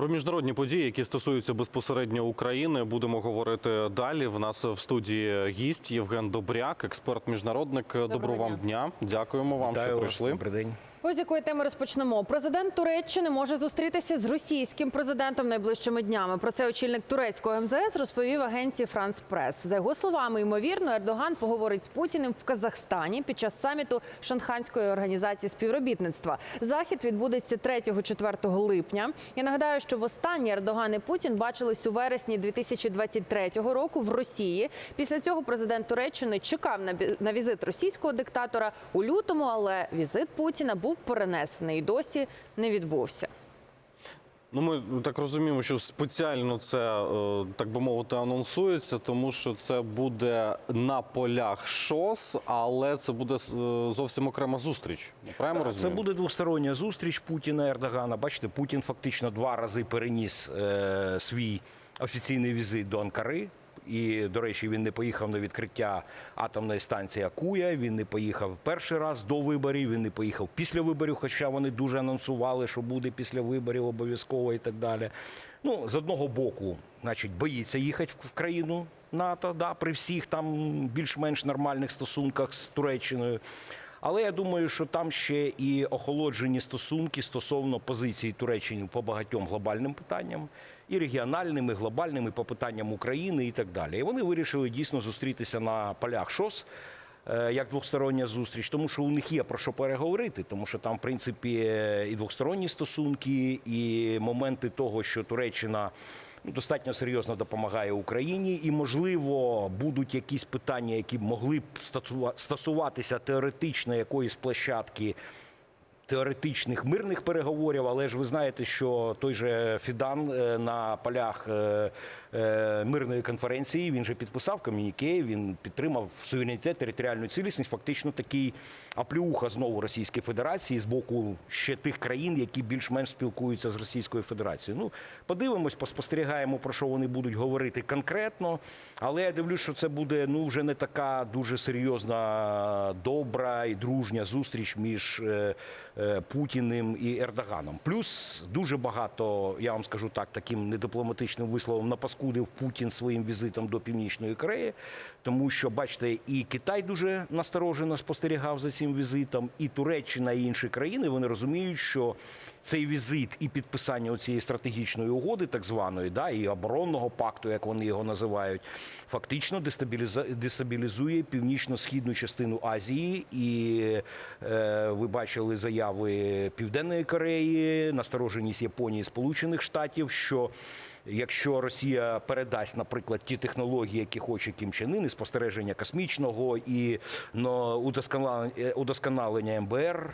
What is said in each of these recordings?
Про міжнародні події, які стосуються безпосередньо України, будемо говорити далі. В нас в студії гість Євген Добряк, експерт міжнародник. Доброго вам дня. Дякуємо вам, Вітаю що прийшли. Добрий день. Ось якої теми розпочнемо. Президент Туреччини може зустрітися з російським президентом найближчими днями. Про це очільник турецького МЗС розповів агенції Франс Прес. За його словами, ймовірно, Ердоган поговорить з Путіним в Казахстані під час саміту Шанханської організації співробітництва. Захід відбудеться 3-4 липня. Я нагадаю, що востаннє Ердоган і Путін бачились у вересні 2023 року в Росії. Після цього президент Туреччини чекав на візит російського диктатора у лютому, але візит Путіна був перенесений і досі не відбувся. Ну, ми так розуміємо, що спеціально це е, так би мовити анонсується, тому що це буде на полях ШОС, але це буде е, зовсім окрема зустріч. Правильно Це буде двостороння зустріч Путіна і Ердогана. Бачите, Путін фактично два рази переніс е, свій офіційний візит до Анкари. І, до речі, він не поїхав на відкриття атомної станції Акуя. Він не поїхав перший раз до виборів. Він не поїхав після виборів, хоча вони дуже анонсували, що буде після виборів обов'язково і так далі. Ну, з одного боку, значить, боїться їхати в країну НАТО, да, при всіх там більш-менш нормальних стосунках з Туреччиною. Але я думаю, що там ще і охолоджені стосунки стосовно позиції Туреччини по багатьом глобальним питанням, і регіональним, і глобальним, і по питанням України і так далі. І вони вирішили дійсно зустрітися на полях ШОС. е, Як двостороння зустріч, тому що у них є про що переговорити, тому що там, в принципі, і двосторонні стосунки, і моменти того, що Туреччина ну, достатньо серйозно допомагає Україні, і можливо будуть якісь питання, які могли б стосуватися теоретично якоїсь площадки. Теоретичних мирних переговорів, але ж ви знаєте, що той же Фідан е, на полях е, мирної конференції він же підписав ком'юніке, він підтримав суверенітет, територіальну цілісність. Фактично такий аплюха знову Російської Федерації з боку ще тих країн, які більш-менш спілкуються з Російською Федерацією. Ну подивимось, поспостерігаємо про що вони будуть говорити конкретно. Але я дивлюсь, що це буде ну вже не така дуже серйозна, добра і дружня зустріч між е, е, Путіним і Ердоганом. Плюс дуже багато, я вам скажу так, таким недипломатичним висловом напаскудив Путін своїм візитом до Північної Кореї, тому що, бачите, і Китай дуже насторожено спостерігав за цим візитом, і Туреччина і інші країни вони розуміють, що цей візит і підписання цієї стратегічної угоди, так званої, да, і оборонного пакту, як вони його називають, фактично дестабілізує північно-східну частину Азії. І е, ви бачили заяви Південної Кореї, настороженість Японії, Сполучених Штатів, що Якщо Росія передасть, наприклад, ті технології, які хоче Кім Чен Ын, і спостереження космічного і но, удосконалення, МБР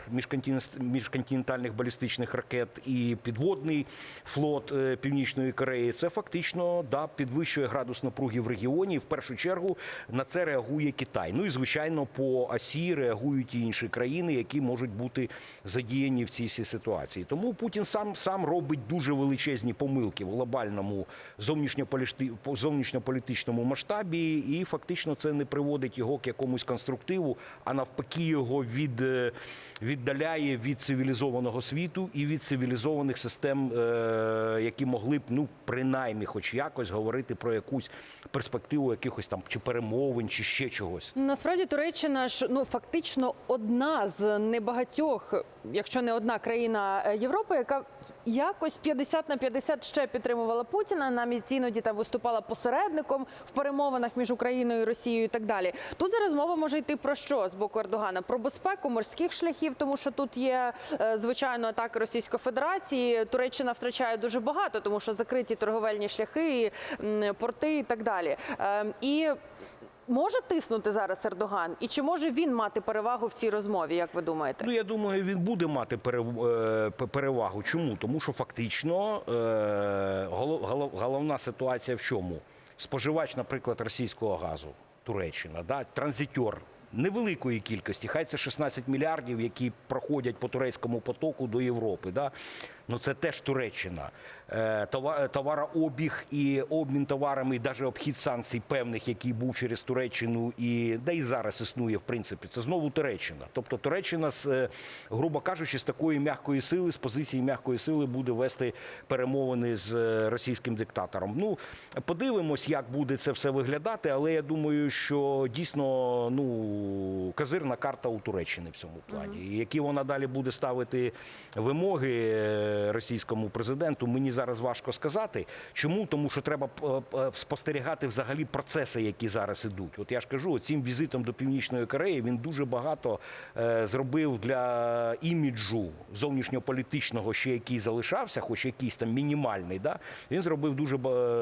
міжконтинентальних балістичних ракет і підводний флот е, Північної Кореї, це фактично да, підвищує градус напруги в регіоні. В першу чергу на це реагує Китай. Ну і звичайно, по осі реагують і інші країни, які можуть бути задіяні в цій всій ситуації. Тому Путін сам сам робить дуже величезні помилки в глобальному по- зовнішньополітичному масштабі, і фактично це не приводить його к якомусь конструктиву, а навпаки, його від, е, віддаляє від цивілізованого світу і від цивілізованих систем, е, які могли б ну принаймні, хоч якось говорити про якусь перспективу якихось там чи перемовин, чи ще чогось. Насправді Туреччина ж ну фактично одна з небагатьох, якщо не одна країна е, Європи, яка якось 50 на 50 ще підтримувала Путіна. Навіть іноді там виступала посередником в перемовинах між Україною і Росією і так далі. Тут зараз мова може йти про що з боку Ердогана? Про безпеку морських шляхів, тому що тут є е, звичайно атаки Російської Федерації. Туреччина втрачає дуже багато, тому що закриті торговельні шляхи, порти і так далі. Е, І Може тиснути зараз Ердоган, і чи може він мати перевагу в цій розмові? Як ви думаєте? Ну я думаю, він буде мати е, перевагу. Чому? Тому що фактично е, голов- голов- головна ситуація в чому? Споживач, наприклад, російського газу, Туреччина, да, транзитер. Невеликої кількості, хай це 16 мільярдів, які проходять по турецькому потоку до Європи. Да? Ну це теж Туреччина. Е, Товарообіг і обмін товарами, і навіть обхід санкцій певних, який був через Туреччину, і де і зараз існує, в принципі, це знову Туреччина. Тобто Туреччина, з, е, грубо кажучи, з такої м'якої сили, з позиції м'якої сили буде вести перемовини з е, російським диктатором. Ну, подивимось, як буде це все виглядати, але я думаю, що дійсно ну, козирна карта у Туреччини в цьому плані. І які вона далі буде ставити вимоги е, російському президенту, мені зараз важко сказати. Чому? Тому що треба е, е, спостерігати взагалі процеси, які зараз ідуть. От я ж кажу, цим візитом до Північної Кореї він дуже багато е, зробив для іміджу зовнішньополітичного, ще який залишався, хоч якийсь там мінімальний. Да? Він зробив дуже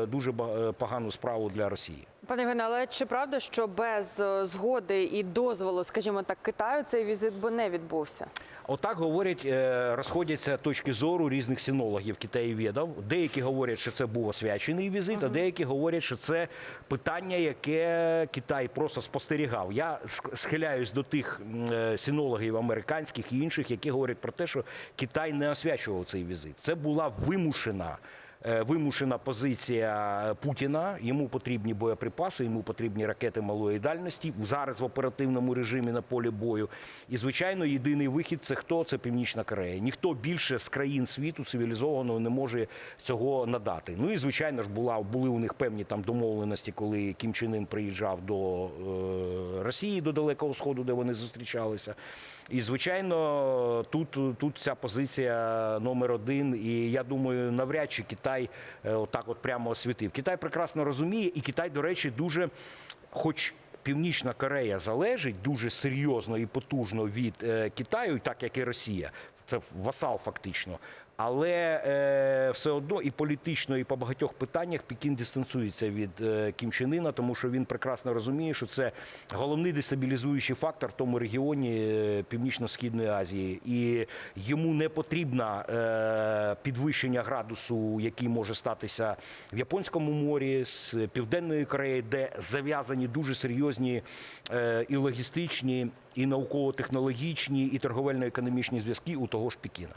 дуже погану справу для Росії. Пане Євгене, але чи правда, що без е, згоди і дозволу, скажімо так, Китаю цей візит би не відбувся? Отак говорять, е, розходяться точки зору різних синологів китаєвідів. Деякі говорять, що це був освячений візит, а деякі говорять, що це питання, яке Китай просто спостерігав. Я схиляюсь до тих е, синологів американських і інших, які говорять про те, що Китай не освячував цей візит. Це була вимушена. Е, Вимушена позиція Путіна. Йому потрібні боєприпаси, йому потрібні ракети малої дальності зараз в оперативному режимі на полі бою. І звичайно, єдиний вихід це хто? Це Північна Корея. Ніхто більше з країн світу цивілізованого не може цього надати. Ну і звичайно ж була були у них певні там домовленості, коли Кім Чен Ін приїжджав до е, Росії, до Далекого Сходу, де вони зустрічалися. І звичайно, тут, тут ця позиція номер один. І я думаю, навряд чи Китай е, отак от прямо освітив. Китай прекрасно розуміє, і Китай, до речі, дуже, хоч. Північна Корея залежить дуже серйозно і потужно від е, Китаю, так як і Росія. Це васал фактично. Але е, все одно і політично, і по багатьох питаннях Пекін дистанцюється від е, Кім Чен Іна, тому що він прекрасно розуміє, що це головний дестабілізуючий фактор в тому регіоні е, Північно-Східної Азії. І йому не потрібно е, підвищення градусу, який може статися в Японському морі з Південної Кореї, де зав'язані дуже серйозні е, і логістичні, і науково-технологічні, і торговельно-економічні зв'язки у того ж Пекіна.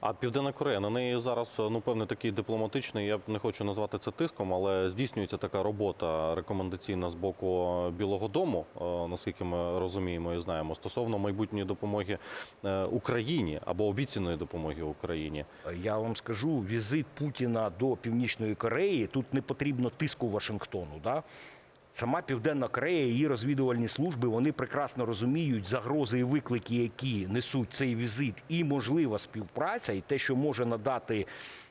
А Південна Корея на неї зараз ну певний такий дипломатичний. Я не хочу назвати це тиском, але здійснюється така робота рекомендаційна з боку Білого Дому, е, наскільки ми розуміємо і знаємо, стосовно майбутньої допомоги е, Україні або обіцяної допомоги Україні. Я вам скажу, візит Путіна до Північної Кореї тут не потрібно тиску Вашингтону. Да? Сама Південна Корея, її розвідувальні служби, вони прекрасно розуміють загрози і виклики, які несуть цей візит, і можлива співпраця, і те, що може надати.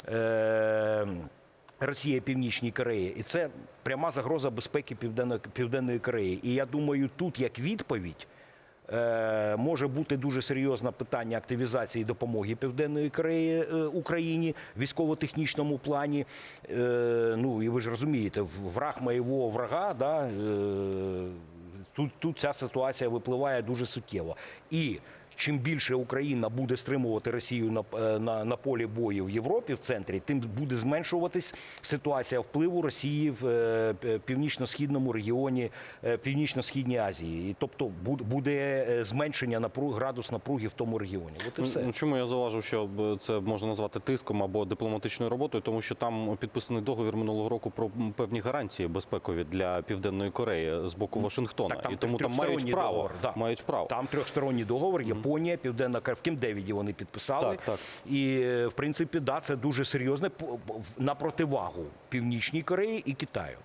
Е- Росія Північній Кореї, і це пряма загроза безпеки Південної, Південної Кореї. І я думаю, тут як відповідь може бути дуже серйозне питання активізації допомоги Південної Кореї е, Україні військово-технічному плані. Е, ну і ви ж розумієте, враг моєго врага, да, е, тут, тут ця ситуація випливає дуже суттєво. І чим більше Україна буде стримувати Росію на, е, на, на полі бою в Європі в центрі, тим буде зменшуватись ситуація впливу Росії в е, північно-східному регіоні, е, північно-східній Азії. І тобто буд- буде зменшення напруг, градус напруги в тому регіоні. От і все. Чому я зауважив, що це можна назвати тиском або дипломатичною роботою, тому що там підписаний договір минулого року про певні гарантії безпекові для Південної Кореї з боку Вашингтона, Так, там і тому там мають право. договор, да. Мають право. Там трьохсторонній договор, Японія, Південна Корея, в Кемп-Девіді вони підписали. Так, так. І, е, в принципі, да, це дуже серйозне на противагу Північній Кореї і Китаю.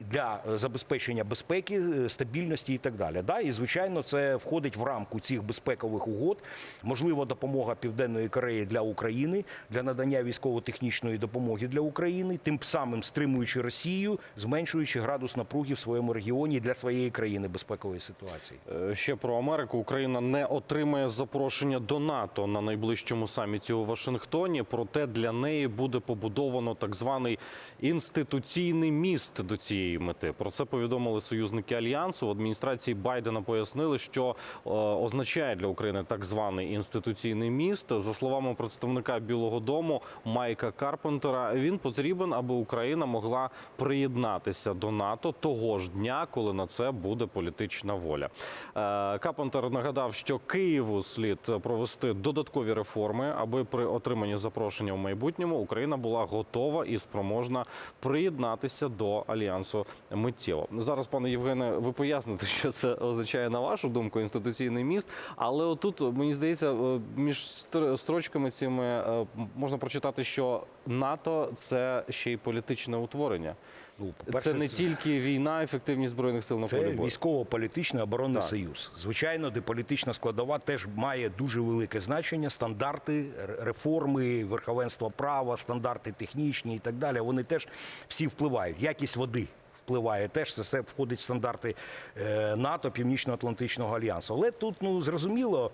Для е, забезпечення безпеки, е, стабільності і так далі. Да? І звичайно, це входить в рамку цих безпекових угод. Можливо, допомога Південної Кореї для України для надання військово-технічної допомоги для України, тим самим стримуючи Росію, зменшуючи градус напруги в своєму регіоні для своєї країни безпекової ситуації. Е, Ще про Америку. Україна не отримає запрошення до НАТО на найближчому саміті у Вашингтоні. Проте для неї буде побудовано так званий інституційний міст до цієї цієї мети. Про це повідомили союзники альянсу. В адміністрації Байдена пояснили, що е, означає для України так званий інституційний міст. За словами представника Білого Дому Майка Карпентера, він потрібен, аби Україна могла приєднатися до НАТО того ж дня, коли на це буде політична воля. Е, Карпентер нагадав, що Києву слід провести додаткові реформи, аби при отриманні запрошення в майбутньому Україна була готова і спроможна приєднатися до альянсу миттєво. Зараз, пане Євгене, ви поясните, що це означає на вашу думку інституційний міст. Але отут мені здається, е, між строчками цими е, можна прочитати, що НАТО це ще й політичне утворення. Ну, Це не тільки війна, ефективність збройних сил на Це полі бою. військово-політичний оборонний Так. союз. Звичайно, де політична складова теж має дуже велике значення. Стандарти, реформи, верховенство права, стандарти технічні і так далі. Вони теж всі впливають. Якість води впливає теж. Це все входить в стандарти е, НАТО, Північно-Атлантичного альянсу. Але тут ну зрозуміло.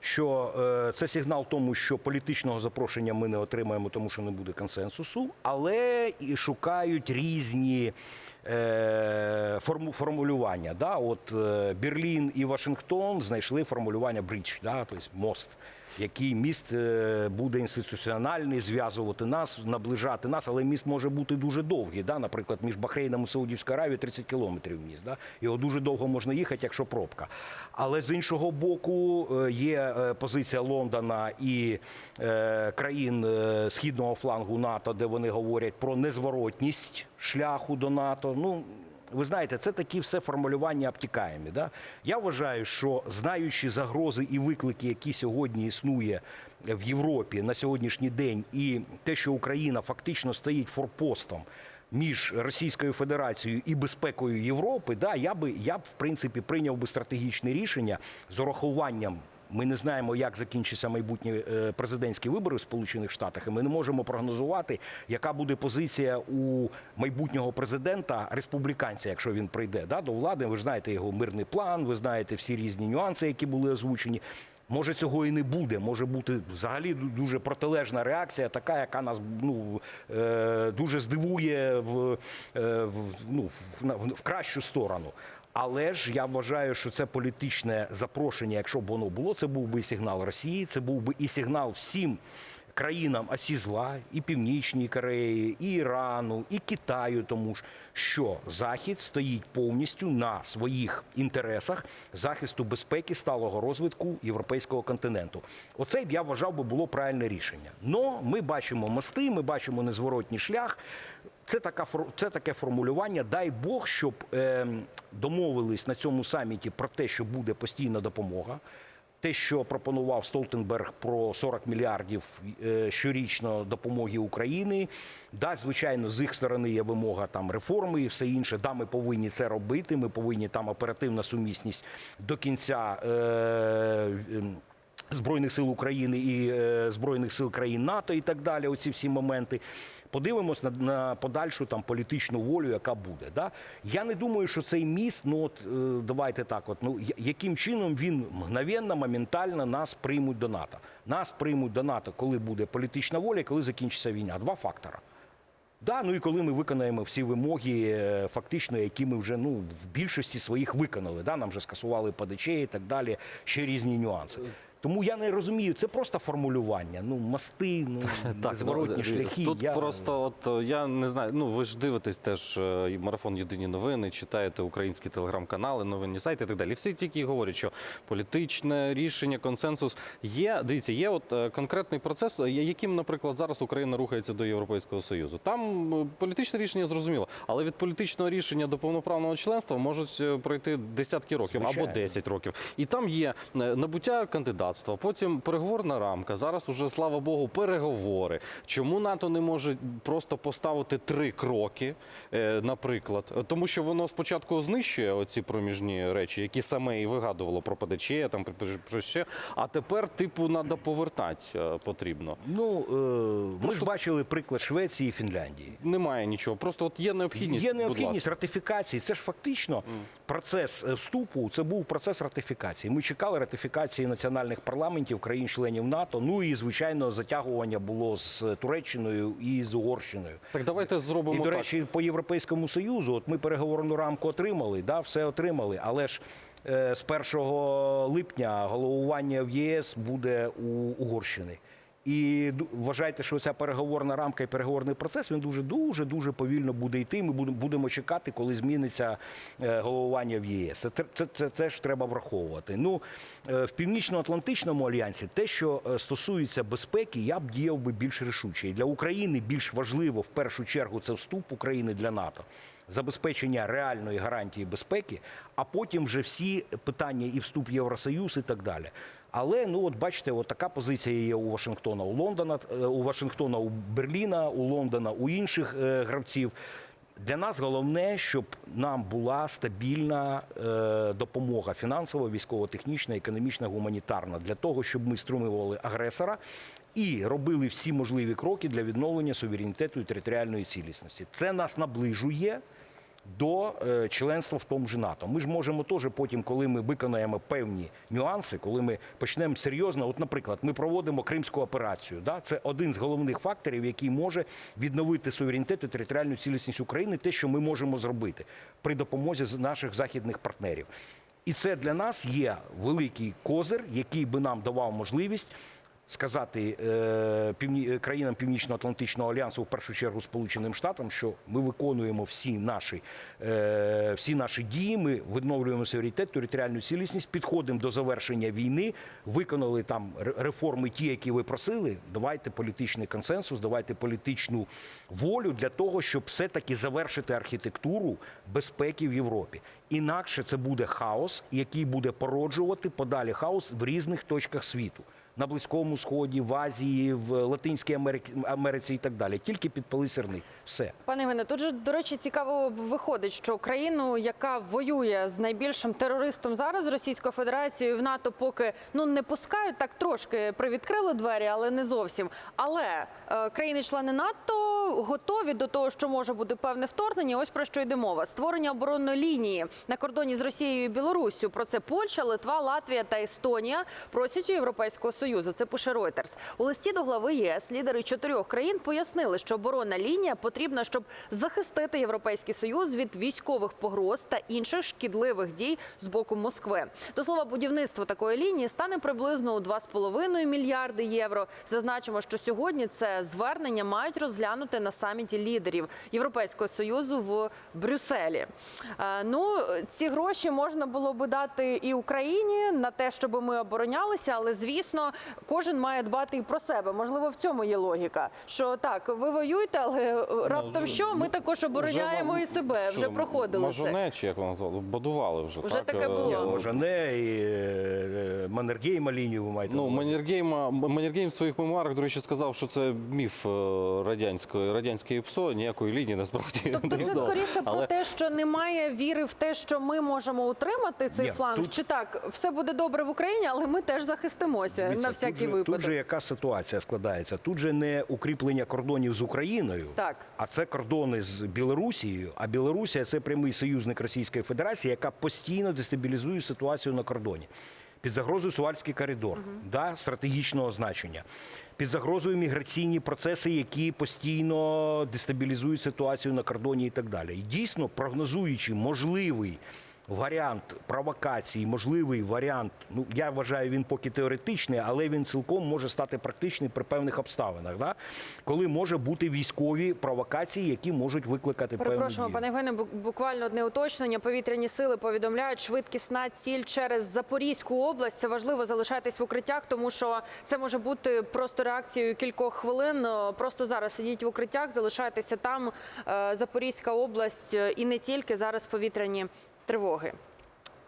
Що е, це сигнал тому, що політичного запрошення ми не отримаємо, тому що не буде консенсусу, але і шукають різні е, форму, формулювання. Да? От Берлін і Вашингтон знайшли формулювання брідж, да? тобто мост, який міст е, буде інституціональний, зв'язувати нас, наближати нас, але міст може бути дуже довгий. Да? Наприклад, між Бахрейном і Саудівською Аравією 30 кілометрів міст. Да? Його дуже довго можна їхати, якщо пробка. Але з іншого боку, е, є е, позиція Лондона і країн східного флангу НАТО, де вони говорять про незворотність шляху до НАТО. Ну ви знаєте, це такі все формулювання обтікаємі. Да? Я вважаю, що знаючи загрози і виклики, які сьогодні існує в Європі на сьогоднішній день, і те, що Україна фактично стоїть форпостом. Між Російською Федерацією і безпекою Європи, да, я би я б в принципі прийняв би стратегічне рішення з урахуванням. Ми не знаємо, як закінчаться майбутні е, президентські вибори в Сполучених Штатах, і ми не можемо прогнозувати, яка буде позиція у майбутнього президента республіканця, якщо він прийде да, до влади. Ви ж знаєте його мирний план, ви знаєте всі різні нюанси, які були озвучені. Може, цього і не буде. Може бути взагалі дуже протилежна реакція, така, яка нас ну, е, дуже здивує в, е, в, ну, в, кращу сторону. Але ж я вважаю, що це політичне запрошення, якщо б воно було, це був би сигнал Росії, це був би і сигнал всім країнам осі зла, і Північній Кореї, і Ірану, і Китаю, тому ж що Захід стоїть повністю на своїх інтересах захисту безпеки сталого розвитку європейського континенту. Оце б я вважав би було правильне рішення. Но ми бачимо мости, ми бачимо незворотній шлях. Це така це таке формулювання. Дай Бог, щоб е, домовились на цьому саміті про те, що буде постійна допомога. Те, що пропонував Столтенберг про 40 мільярдів е, щорічно допомоги Україні, да, звичайно, з їх сторони є вимога там реформи і все інше. Да, ми повинні це робити. Ми повинні там оперативна сумісність до кінця. Е, Збройних сил України і е, Збройних сил країн НАТО і так далі. Оці всі моменти. Подивимось на, на подальшу там політичну волю, яка буде. Да? Я не думаю, що цей міст, ну от е, давайте так, от ну яким чином він мгновенно, моментально нас приймуть до НАТО. Нас приймуть до НАТО, коли буде політична воля, коли закінчиться війна. Два фактора. Да, ну і коли ми виконаємо всі вимоги, е, фактично, які ми вже ну в більшості своїх виконали. Да, нам вже скасували ПДЧ і так далі, ще різні нюанси. Тому я не розумію, це просто формулювання. Ну, мости, ну зворотні ну, шляхи. Тут я... просто, от е, я не знаю. Ну ви ж дивитесь теж е, марафон Єдині новини, читаєте українські телеграм-канали, новинні сайти і так далі. Всі тільки говорять, що політичне рішення, консенсус є. Дивіться, є от е, конкретний процес, яким, наприклад, зараз Україна рухається до Європейського союзу. Там політичне рішення зрозуміло, але від політичного рішення до повноправного членства можуть пройти десятки років або Звичайно. 10 років. І там є набуття кандидатства, потім переговорна рамка. Зараз уже слава Богу, переговори. Чому НАТО не може просто поставити три кроки, е, наприклад, тому що воно спочатку знищує оці проміжні речі, які саме і вигадувало про ПДЧ, там про- ще. А тепер, типу, треба повертати потрібно. Ну, е, ми ж бачили приклад Швеції і Фінляндії. Немає нічого. Просто от є необхідність. Є необхідність ратифікації. Це ж фактично процес е, вступу. Це був процес ратифікації. Ми чекали ратифікації національних національних парламентів країн-членів НАТО. Ну і звичайно, затягування було з Туреччиною і з Угорщиною. Так давайте зробимо І, до так. речі, по Європейському Союзу, от ми переговорну рамку отримали, да, все отримали, але ж е, з 1 липня головування в ЄС буде у Угорщини. І вважайте, що ця переговорна рамка і переговорний процес він дуже дуже дуже повільно буде йти. Ми будемо чекати, коли зміниться е, головування в ЄС. Це, це, це теж треба враховувати. Ну е, в північно-атлантичному альянсі те, що е, стосується безпеки, я б діяв би більш рішуче. І для України більш важливо в першу чергу це вступ України для НАТО. Забезпечення реальної гарантії безпеки, а потім вже всі питання і вступ в Євросоюз і так далі. Але ну от бачите, от така позиція є у Вашингтона, у Лондона, е, у Вашингтона, у Берліна, у Лондона, у інших е, гравців. Для нас головне, щоб нам була стабільна е, допомога фінансова, військово-технічна, економічна, гуманітарна для того, щоб ми стримували агресора і робили всі можливі кроки для відновлення суверенітету і територіальної цілісності. Це нас наближує до е, членства в тому ж НАТО. Ми ж можемо теж потім, коли ми виконаємо певні нюанси, коли ми почнемо серйозно, от, наприклад, ми проводимо кримську операцію. Да? Це один з головних факторів, який може відновити суверенітет і територіальну цілісність України, те, що ми можемо зробити при допомозі наших західних партнерів. І це для нас є великий козир, який би нам давав можливість сказати е, півні, е, країнам Північно-Атлантичного альянсу, в першу чергу Сполученим Штатам, що ми виконуємо всі наші, е, всі наші дії, ми відновлюємо суверенітет, територіальну цілісність, підходимо до завершення війни, виконали там реформи, ті, які ви просили. Давайте політичний консенсус, давайте політичну волю для того, щоб все-таки завершити архітектуру безпеки в Європі. Інакше це буде хаос, який буде породжувати подалі хаос в різних точках світу на Близькому Сході, в Азії, в Латинській Америці, і так далі. Тільки підпали сирник. Все. Пане Євгене, тут же, до речі, цікаво виходить, що країну, яка воює з найбільшим терористом зараз Російською Федерацією в НАТО, поки ну не пускають так трошки привідкрили двері, але не зовсім. Але е, країни-члени НАТО готові до того, що може бути певне вторгнення. Ось про що йде мова: створення оборонної лінії на кордоні з Росією і Білоруссю. Про це Польща, Литва, Латвія та Естонія просять у Європейського союзу. Це пише Reuters. У листі до глави ЄС лідери чотирьох країн пояснили, що оборонна лінія потрібна, щоб захистити європейський союз від військових погроз та інших шкідливих дій з боку Москви. До слова, будівництво такої лінії стане приблизно у 2,5 мільярди євро. Зазначимо, що сьогодні це звернення мають розглянути на саміті лідерів Європейського союзу в Брюсселі. Е, Ну ці гроші можна було би дати і Україні на те, щоб ми оборонялися, але звісно, кожен має дбати і про себе. Можливо, в цьому є логіка. Що так, ви воюєте, але е, раптом вже- що ми також обороняємо і себе. що Вже проходили це. Мажоне, чи як вона назвала? Будували вже. Вже так? таке Е, було. Ні, Можане і е, Маннергейма лінію ви маєте. Ну, на увазі. Маннергейма, Маннергейм в своїх мемуарах, до речі, сказав, що це міф е, радянської, радянської ПСО, ніякої лінії насправді Тобто не це знав. скоріше Але про те, що немає віри в те, що ми можемо утримати цей Ні, фланг. тут- Чи так все буде добре в Україні, але ми теж захистимося Дивіться, на тут же, випадок. Тут же яка ситуація складається? Тут же не укріплення кордонів з Україною, Так. а це кордони з Білорусією. А Білорусія це прямий союзник Російської Федерації, яка постійно дестабілізує ситуацію на кордоні. Під загрозою Сувальський коридор, да, стратегічного значення. Під загрозою міграційні процеси, які постійно дестабілізують ситуацію на кордоні і так далі. І дійсно, прогнозуючи можливий варіант провокації, можливий варіант, ну я вважаю, він поки теоретичний, але він цілком може стати практичним при певних обставинах, да? коли може бути військові провокації, які можуть викликати певну Перепрошуємо, дію. пане Євгене, буквально одне уточнення. Повітряні сили повідомляють, швидкісна ціль через Запорізьку область. Це важливо залишатись в укриттях, тому що це може бути просто реакцією кількох хвилин. Просто зараз сидіть в укриттях, залишайтеся там. Е, Запорізька область е, і не тільки зараз повітряні тривоги.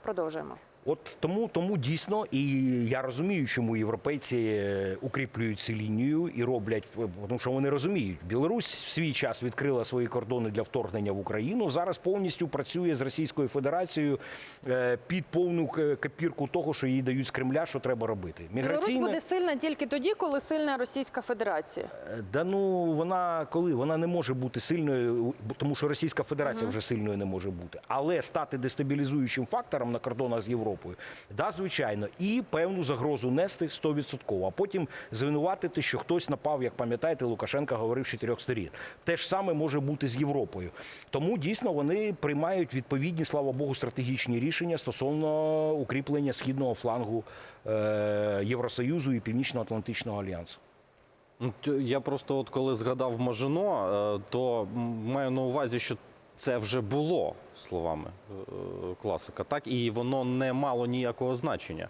Продовжуємо. От тому, тому дійсно, і я розумію, чому європейці е, укріплюють цю лінію і роблять, е, тому що вони розуміють, Білорусь в свій час відкрила свої кордони для вторгнення в Україну. Зараз повністю працює з Російською Федерацією е, під повну копірку того, що їй дають з Кремля, що треба робити. Білорусь буде сильна тільки тоді, коли сильна Російська Федерація. Да ну вона коли вона не може бути сильною, тому що Російська Федерація вже сильною не може бути, але стати дестабілізуючим фактором на кордонах з Європою Європою. Да, звичайно, і певну загрозу нести 100%, а потім звинуватити, що хтось напав, як пам'ятаєте, Лукашенко говорив з чотирьох сторін. Те ж саме може бути з Європою. Тому дійсно вони приймають відповідні, слава Богу, стратегічні рішення стосовно укріплення східного флангу е, Євросоюзу і Північно-Атлантичного альянсу. Ну, Я просто, от коли згадав Мажино, е, то маю на увазі, що це вже було словами е, класика, так і воно не мало ніякого значення.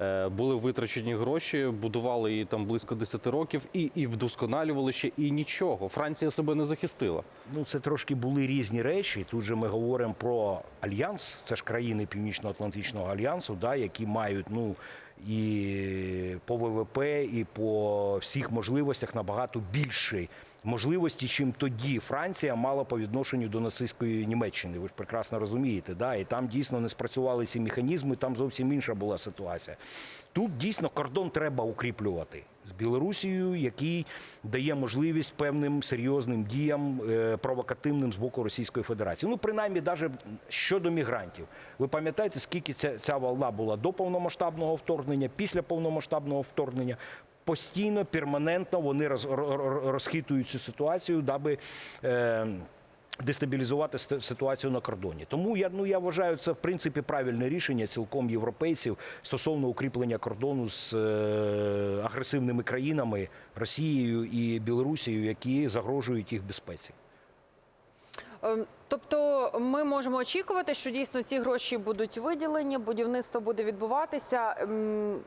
Е, Були витрачені гроші, будували її там близько 10 років і, і вдосконалювали ще і нічого. Франція себе не захистила. Ну, це трошки були різні речі. Тут же ми говоримо про альянс, це ж країни Північно-Атлантичного альянсу, да, які мають ну і по ВВП, і по всіх можливостях набагато більше можливості, чим тоді Франція мала по відношенню до нацистської Німеччини. Ви ж прекрасно розумієте, да? і там дійсно не спрацювали ці механізми, там зовсім інша була ситуація. Тут дійсно кордон треба укріплювати з Білорусією, який дає можливість певним серйозним діям е, провокативним з боку Російської Федерації. Ну, принаймні, навіть щодо мігрантів. Ви пам'ятаєте, скільки ця, ця волна була до повномасштабного вторгнення, після повномасштабного вторгнення? Постійно, перманентно вони роз, ро- ро- розхитують цю ситуацію, даби. Е, Дестабілізувати ситуацію на кордоні, тому я ну я вважаю це в принципі правильне рішення цілком європейців стосовно укріплення кордону з е, агресивними країнами Росією і Білорусією, які загрожують їх безпеці. Тобто ми можемо очікувати, що дійсно ці гроші будуть виділені, будівництво буде відбуватися. Ем,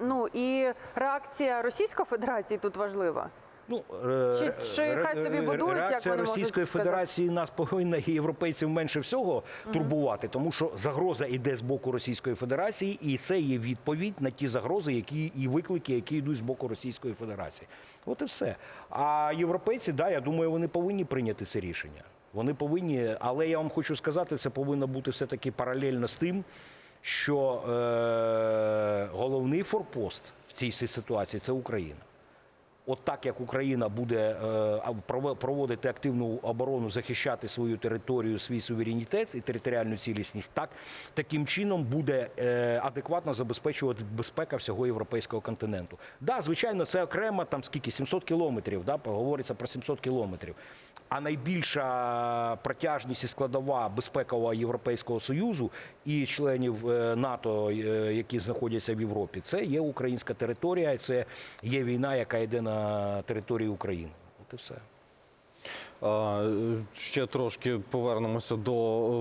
Ну і реакція Російської Федерації тут важлива. Ну е, Чи- чи хай собі будують, як вони Російської сказати? Федерації нас повинна і європейців менше всього турбувати, тому що загроза йде з боку Російської Федерації, і це є відповідь на ті загрози, які і виклики, які йдуть з боку Російської Федерації. От і все. А європейці, да, я думаю, вони повинні прийняти це рішення. Вони повинні, але я вам хочу сказати, це повинно бути все таки паралельно з тим, що е, головний форпост в цій всій ситуації це Україна. От так як Україна буде е, проводити активну оборону, захищати свою територію, свій суверенітет і територіальну цілісність, так таким чином буде е, адекватно забезпечувати безпека всього європейського континенту. Да, звичайно, це окремо там скільки 700 кілометрів. Да, говориться про 700 кілометрів. А найбільша протяжність і складова безпекова Європейського союзу і членів е, НАТО, які знаходяться в Європі, це є українська територія, це є війна, яка йде на території України. От і все. Ще трошки повернемося до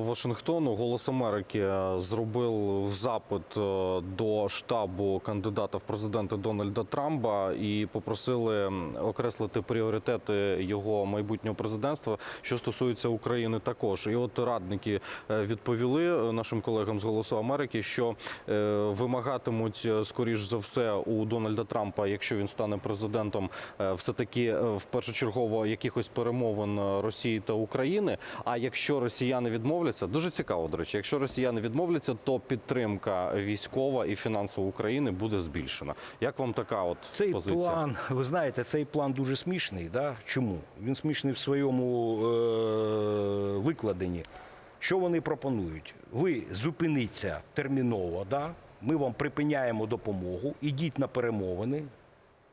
Вашингтону. Голос Америки зробив запит е, до штабу кандидата в президенти Дональда Трампа і попросили окреслити пріоритети його майбутнього президентства, що стосується України також. І от радники е, відповіли нашим колегам з Голосу Америки, що е, вимагатимуть скоріш за все у Дональда Трампа, якщо він стане президентом, все таки в першочергово якихось перемовин е, Росії та України. А якщо росіяни відмовляться, дуже цікаво, до речі, якщо росіяни відмовляться, то підтримка військова і фінансова України буде збільшена. Як вам така от Цей позиція? план, ви знаєте, цей план дуже смішний. Да? Чому? Він смішний в своєму е- викладенні. Що вони пропонують? Ви зупиніться терміново, да? ми вам припиняємо допомогу, ідіть на перемовини.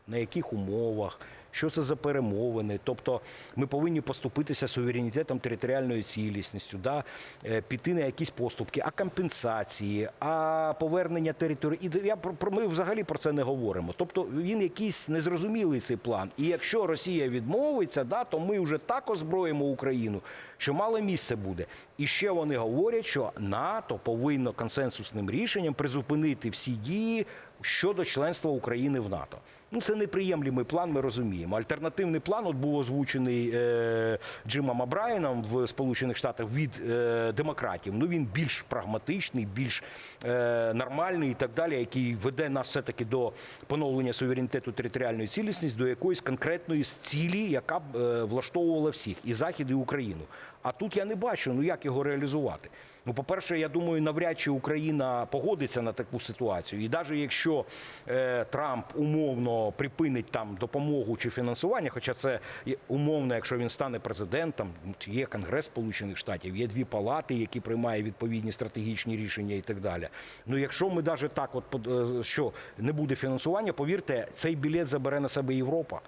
На яких умовах? Що це за перемовини? Тобто ми повинні поступитися суверенітетом, територіальною цілісністю, да? е, піти на якісь поступки, а компенсації, а повернення території. І я про, ми взагалі про це не говоримо. Тобто він якийсь незрозумілий цей план. І якщо Росія відмовиться, да, то ми вже так озброїмо Україну, що мало місце буде. І ще вони говорять, що НАТО повинно консенсусним рішенням призупинити всі дії щодо членства України в НАТО. Ну це неприємлемий план, ми розуміємо. Альтернативний план от був озвучений е, Джимом Абрайаном в Сполучених Штатах від е, демократів. Ну він більш прагматичний, більш е, нормальний і так далі, який веде нас все таки до поновлення суверенітету територіальної цілісності, до якоїсь конкретної цілі, яка б е, влаштовувала всіх і Захід, і Україну. А тут я не бачу, ну як його реалізувати. Ну, по-перше, я думаю, навряд чи Україна погодиться на таку ситуацію. І навіть якщо е, Трамп умовно припинить там допомогу чи фінансування, хоча це умовно, якщо він стане президентом, є Конгрес Сполучених Штатів, є дві палати, які приймають відповідні стратегічні рішення і так далі. Ну якщо ми навіть так, от е, що не буде фінансування, повірте, цей білет забере на себе Європа.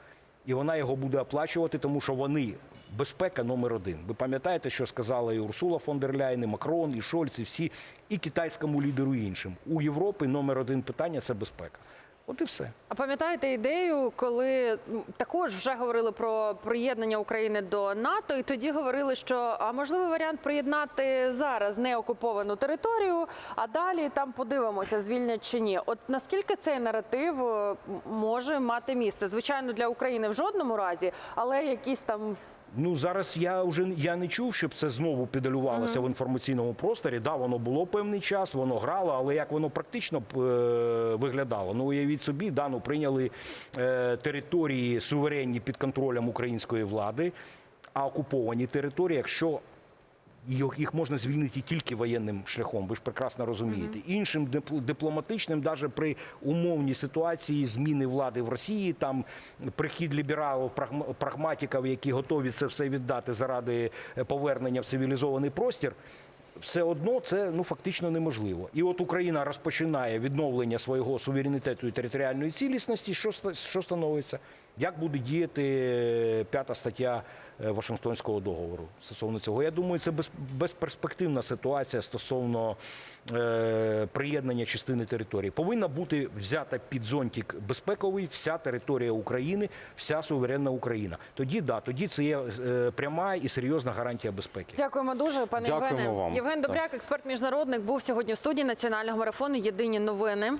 І вона його буде оплачувати, тому що вони безпека номер один. Ви пам'ятаєте, що сказала і Урсула фон дер Ляйн, і Макрон, і Шольц, і всі, і китайському лідеру, і іншим. У Європи номер один питання це безпека. От і все. А пам'ятаєте ідею, коли також вже говорили про приєднання України до НАТО, і тоді говорили, що а можливий варіант приєднати зараз неокуповану територію, а далі там подивимося, звільнять чи ні. От наскільки цей наратив може мати місце? Звичайно, для України в жодному разі, але якісь там Ну зараз я вже я не чув, щоб це знову підалювалося в інформаційному просторі. Да, воно було певний час, воно грало, але як воно практично е, виглядало? Ну уявіть собі, да, ну, прийняли е, території суверенні під контролем української влади, а окуповані території, якщо їх їх можна звільнити тільки воєнним шляхом. Ви ж прекрасно розумієте. Іншим дип- дипломатичним, навіть при умовній ситуації зміни влади в Росії, там прихід лібералів, прагма- прагматиків, які готові це все віддати заради е, повернення в цивілізований простір. Все одно це ну фактично неможливо. І от Україна розпочинає відновлення свого суверенітету і територіальної цілісності. Що що становиться? Як буде діяти е, п'ята стаття Вашингтонського договору стосовно цього? Я думаю, це без, безперспективна ситуація стосовно е, приєднання частини території. Повинна бути взята під зонтик безпековий вся територія України, вся суверенна Україна. Тоді да, тоді це є е, пряма і серйозна гарантія безпеки. Дякуємо дуже, пане Дякуємо Євгене. вам. Євген Добряк, експерт міжнародник, був сьогодні в студії національного марафону Єдині новини.